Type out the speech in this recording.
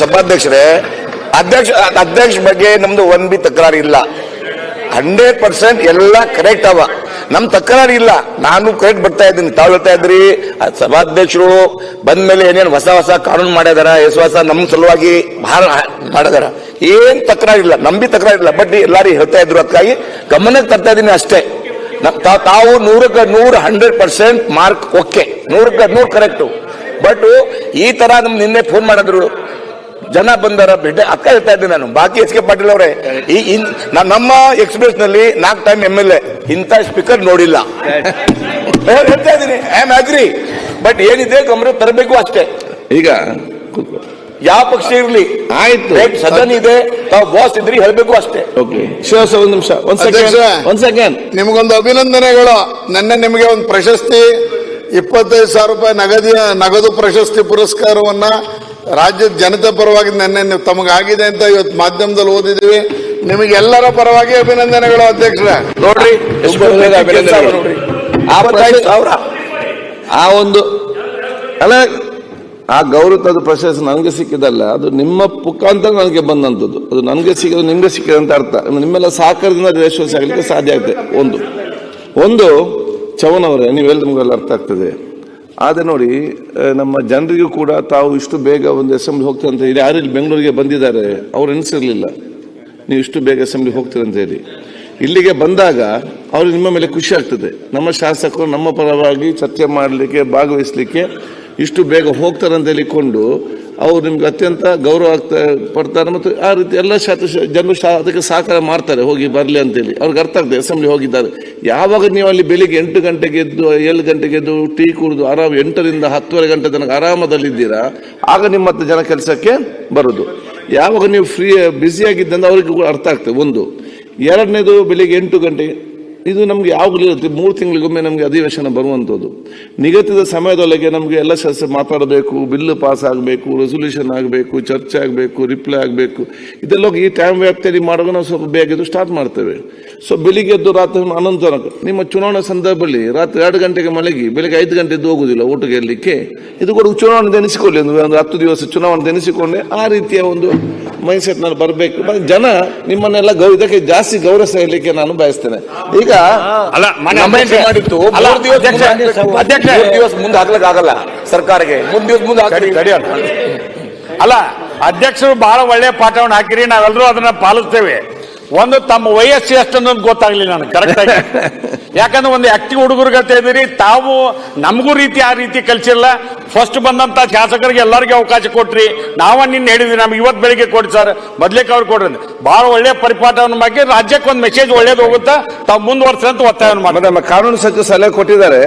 ಸಭಾಧ್ಯಕ್ಷರೇ, ಅಧ್ಯಕ್ಷ ಅಧ್ಯಕ್ಷ ಬಗ್ಗೆ ನಮ್ದು ಒಂದ್ ಬಿ ತಕರಾರು ಇಲ್ಲ. ಹಂಡ್ರೆಡ್ ಪರ್ಸೆಂಟ್ ಎಲ್ಲ ಕರೆಕ್ಟ್ ಅವ. ನಮ್ ತಕರಾರು ಇಲ್ಲ. ನಾನು ಕರೆಕ್ಟ್ ಬರ್ತಾ ಇದ್ದೀನಿ. ತಾವು ಹೇಳ್ತಾ ಇದ್ರಿ ಸಭಾಧ್ಯಕ್ಷರು ಬಂದ ಮೇಲೆ ಏನೇನು ಹೊಸ ಹೊಸ ಕಾನೂನು ಮಾಡ್ಯಾರ ಎಸ್ ಹೊಸ ನಮ್ ಸಲುವಾಗಿ ಬಹಳ ಮಾಡಿದಾರ ಏನ್ ತಕರಾರಿಲ್ಲ ನಂಬಿ ಬಿ ತಕರಾರಿಲ್ಲ ಬಟ್ ಎಲ್ಲಾರು ಹೇಳ್ತಾ ಇದ್ರು. ಅದಕ್ಕಾಗಿ ಗಮನಕ್ಕೆ ತರ್ತಾ ಇದ್ದೀನಿ ಅಷ್ಟೇ. ತಾವು ನೂರಕ್ಕೆ ನೂರು ಹಂಡ್ರೆಡ್ ಪರ್ಸೆಂಟ್ ಮಾರ್ಕ್ ಓಕೆ. ನೂರಕ್ಕೆ ನೂರು ಕರೆಕ್ಟು ಬಟ್ ಈ ತರ ನಮ್ ನಿನ್ನೆ ಫೋನ್ ಮಾಡಿದ್ರು. ಜನ ಬಂದಾರ ಬಿಡ್ಡೆ ಅಕ್ಕ ಹೇಳ್ತಾ ಇದ್ದೀನಿ ನಾನು. ಬಾಕಿ ಎಚ್ ಕೆ ಪಾಟೀಲ್ ಅವರೇ ಈ ನಾ- ನಮ್ಮ ಎಕ್ಸ್ಪ್ರೆಸ್ನಲ್ಲಿ ನಾಲ್ಕು ಟೈಮ್ ಎಂ ಎಲ್ ಎ ಇಂಥ ಸ್ಪೀಕರ್ ನೋಡಿಲ್ಲ. ಹೇಳ್ತಾ ಇದ್ದೀನಿ. ಐ ಆಮ್ ಅಗ್ರಿ ಬಟ್ ಏನಿದೆ ಗಮನ ತರಬೇಕು ಅಷ್ಟೇ. ಈಗ. ಯಾವ ಪಕ್ಷ ಇರ್ಲಿ ಆಯ್ತು. ಸದನ್ ಇದೆ ತಾವು ಬಾಸ್ ಇದ್ರಿ ಹೇಳ್ಬೇಕು ಅಷ್ಟೇ. ಓಕೆ ಶಿವಸ ಒಂದ್ ನಿಮಿಷ. ಒಂದ್ ಸೆಕೆಂಡ್. ಒಂದ್ ಸೆಕೆಂಡ್ ನಿಮಗೊಂದು ಅಭಿನಂದನೆಗಳು. ನನ್ನ ನಿಮಗೆ ಒಂದು ಪ್ರಶಸ್ತಿ ಇಪ್ಪತ್ತೈದು ಸಾವಿರ ರೂಪಾಯಿ ನಗದಿಯ ನಗದು ಪ್ರಶಸ್ತಿ ಪುರಸ್ಕಾರವನ್ನ ರಾಜ್ಯದ ಜನತೆ ಪರವಾಗಿ ನಿನ್ನೆ ತಮಗಾಗಿದೆ ಅಂತ ಇವತ್ತು ಮಾಧ್ಯಮದಲ್ಲಿ ಓದಿದೀವಿ ನಿಮಗೆಲ್ಲರ ಪರವಾಗಿ ಅಭಿನಂದನೆಗಳು ಅಧ್ಯಕ್ಷರೇ. ನೋಡ್ರಿ. ಆ ಒಂದು ಅಲ್ಲ ಆ ಗೌರವದ ಪ್ರಶಸ್ತಿ ನನಗೆ ಸಿಕ್ಕಿದಲ್ಲ ಅದು ನಿಮ್ಮ ಮುಖಾಂತರ ನನಗೆ ಬಂದಂಥದ್ದು. ಅದು ನನಗೆ ಸಿಕ್ಕಿದ್ರೆ ನಿಮ್ಗೆ ಸಿಕ್ಕಿದಂತ ಅಂತ ಅರ್ಥ. ನಿಮ್ಮೆಲ್ಲ ಸಹಕಾರದಿಂದ ದೇಶವನ್ನು ಆಗಲಿಕ್ಕೆ ಸಾಧ್ಯ ಆಗ್ತದೆ. ಒಂದು. ಒಂದು ಚವನ್ ಅವರೇ ನೀವೆಲ್ಲ ನಿಮಗೆಲ್ಲ ಅರ್ಥ ಆಗ್ತದೆ. ಆದರೆ ನೋಡಿ ನಮ್ಮ ಜನರಿಗೂ ಕೂಡ ತಾವು ಇಷ್ಟು ಬೇಗ ಒಂದು ಅಸೆಂಬ್ಲಿ ಹೋಗ್ತಾರೆ ಅಂತ ಹೇಳಿ, ಯಾರು ಇಲ್ಲಿ ಬೆಂಗಳೂರಿಗೆ ಬಂದಿದ್ದಾರೆ, ಅವ್ರು ಎನಿಸಿರಲಿಲ್ಲ ನೀವು ಇಷ್ಟು ಬೇಗ ಅಸೆಂಬ್ಲಿ ಹೋಗ್ತೀರ ಅಂತ ಹೇಳಿ. ಇಲ್ಲಿಗೆ ಬಂದಾಗ ಅವ್ರಿಗೆ ನಿಮ್ಮ ಮೇಲೆ ಖುಷಿ ಆಗ್ತದೆ. ನಮ್ಮ ಶಾಸಕರು ನಮ್ಮ ಪರವಾಗಿ ಚರ್ಚೆ ಮಾಡಲಿಕ್ಕೆ, ಭಾಗವಹಿಸಲಿಕ್ಕೆ ಇಷ್ಟು ಬೇಗ ಹೋಗ್ತಾರೆ ಅಂತ ಹೇಳಿಕೊಂಡು ಅವ್ರು ನಿಮ್ಗೆ ಅತ್ಯಂತ ಗೌರವ ಆಗ್ತಾ ಪಡ್ತಾರೆ ಮತ್ತು ಆ ರೀತಿ ಎಲ್ಲ ಶಾತ ಜನರು ಅದಕ್ಕೆ ಸಹಕಾರ ಮಾಡ್ತಾರೆ, ಹೋಗಿ ಬರಲಿ ಅಂತೇಳಿ. ಅವ್ರಿಗೆ ಅರ್ಥ ಆಗ್ತದೆ ಅಸೆಂಬ್ಲಿ ಹೋಗಿದ್ದಾರೆ. ಯಾವಾಗ ನೀವು ಅಲ್ಲಿ ಬೆಳಿಗ್ಗೆ ಎಂಟು ಗಂಟೆಗೆ ಎದ್ದು, ಏಳು ಗಂಟೆಗೆ ಎದ್ದು ಟೀ ಕುಡಿದು ಆರಾಮ್ ಎಂಟರಿಂದ ಹತ್ತುವರೆ ಗಂಟೆ ತನಕ ಆರಾಮದಲ್ಲಿದ್ದೀರಾ, ಆಗ ನಿಮ್ಮ ಮತ್ತೆ ಜನ ಕೆಲಸಕ್ಕೆ ಬರೋದು. ಯಾವಾಗ ನೀವು ಫ್ರೀ ಬ್ಯುಸಿ ಆಗಿದ್ದಂದ್ರೆ ಅವ್ರಿಗೆ ಕೂಡ ಅರ್ಥ ಆಗ್ತದೆ. ಒಂದು. ಎರಡನೇದು ಬೆಳಿಗ್ಗೆ ಎಂಟು ಗಂಟೆಗೆ ಇದು ನಮ್ಗೆ ಯಾವಾಗಲೂ ಇರುತ್ತೆ? ಮೂರು ತಿಂಗಳಿಗೊಮ್ಮೆ ನಮಗೆ ಅಧಿವೇಶನ ಬರುವಂಥದ್ದು. ನಿಗದಿತ ಸಮಯದೊಳಗೆ ನಮಗೆ ಎಲ್ಲ ಸದಸ್ಯ ಮಾತಾಡಬೇಕು, ಬಿಲ್ ಪಾಸ್ ಆಗಬೇಕು ರೆಸೊಲ್ಯೂಷನ್ ಆಗಬೇಕು, ಚರ್ಚೆ ಆಗಬೇಕು ರಿಪ್ಲೈ ಆಗಬೇಕು. ಇದೆಲ್ಲ ಈ ಟೈಮ್ ವ್ಯಾಪ್ತಿಯಲ್ಲಿ ಮಾಡುವಾಗ ನಾವು ಸ್ವಲ್ಪ ಬೇಗ ಸ್ಟಾರ್ಟ್ ಮಾಡ್ತೇವೆ. ಸೊ ಬೆಳಿಗ್ಗೆ ಎದ್ದು ರಾತ್ರಿ ಅನಂತರ ನಿಮ್ಮ ಚುನಾವಣಾ ಸಂದರ್ಭದಲ್ಲಿ ರಾತ್ರಿ ಎರಡು ಗಂಟೆಗೆ ಮಲಗಿ, ಬೆಳಿಗ್ಗೆ ಐದು ಗಂಟೆ ಎದ್ದು ಊಟಕ್ಕೆ ಗೆಲ್ಲಲಿಕ್ಕೆ ಇದು ಕೂಡ ಚುನಾವಣೆ ನೆನೆಸಿಕೊಳ್ಳಿ ಒಂದು ಹತ್ತು ದಿವಸ ಚುನಾವಣೆ ನೆನೆಸಿಕೊಂಡೆ ಆ ರೀತಿಯ ಒಂದು ಮೈಂಡ್ ಸೆಟ್ನಲ್ಲಿ ಬರಬೇಕು. ಜನ ನಿಮ್ಮನ್ನೆಲ್ಲ ಗೌ ಇದಕ್ಕೆ ಜಾಸ್ತಿ ಗೌರವ ಸಹಲಿಕ್ಕೆ ನಾನು ಬಯಸ್ತೇನೆ. ಈಗ ಅಲ್ಲ ಮನೆ ನಮ್ಮ ಅಧ್ಯಕ್ಷ- ಮಾಡಿತ್ತು ಅಧ್ಯಕ್ಷ- ಮುಂದೆ ದಿವಸ ಮುಂದೆ ಹಾಕ್ಲಿಕ್ಕೆ ಆಗಲ್ಲ ಸರ್ಕಾರಕ್ಕೆ. ಮೂರು ದಿವಸ ಮುಂದೆ ಹಾಕಿ ಅಲ್ಲ ಅಧ್ಯಕ್ಷರು ಬಹಳ ಒಳ್ಳೆ ಪಾಠವನ್ನು ಹಾಕಿರಿ ನಾವೆಲ್ಲರೂ ಅದನ್ನ ಪಾಲಿಸ್ತೇವೆ. ಒಂದು ತಮ್ಮ ವಯಸ್ಸು ಎಷ್ಟು ಅನ್ನೋದು ಗೊತ್ತಾಗ್ಲಿಲ್ಲ ನನಗೆ ಕರೆಕ್ಟ್ ಆಗಿ. ಯಾಕಂದ್ರೆ ಒಂದು ಆಕ್ಟಿವ್ ಹುಡುಗರು ಗತೆ ಇದೀರಿ ತಾವು ನಮಗೂ ರೀತಿ ಆ ರೀತಿ ಕಲಿಸಿಲ್ಲ. ಫಸ್ಟ್ ಬಂದಂತ ಶಾಸಕರಿಗೆ ಎಲ್ಲರಿಗೂ ಅವಕಾಶ ಕೊಟ್ರಿ. ನಾವ ನಿನ್ನ ಹೇಳಿದ್ವಿ, ನಮ್ಗೆ ಇವತ್ತು ಬೆಳಿಗ್ಗೆ ಕೊಡಿ ಸರ್. ಮೊದ್ಲಿಕ್ಕೆ ಅವ್ರು ಕೊಡ್ರಿ. ಬಹಳ ಒಳ್ಳೆ ಪರಿಪಾಠವನ್ನು ಮಾಡಿ ರಾಜ್ಯಕ್ಕೆ ಒಂದು ಮೆಸೇಜ್ ಒಳ್ಳೇದು ಹೋಗುತ್ತಾ, ತಾವು ಮುಂದುವರ್ಸಿ ಅಂತ ಒತ್ತಾಯವನ್ನು ಮಾಡಿ ನಮ್ಮ ಕಾನೂನು ಸಚಿವ ಸಲಹೆ ಕೊಟ್ಟಿದ್ದಾರೆ.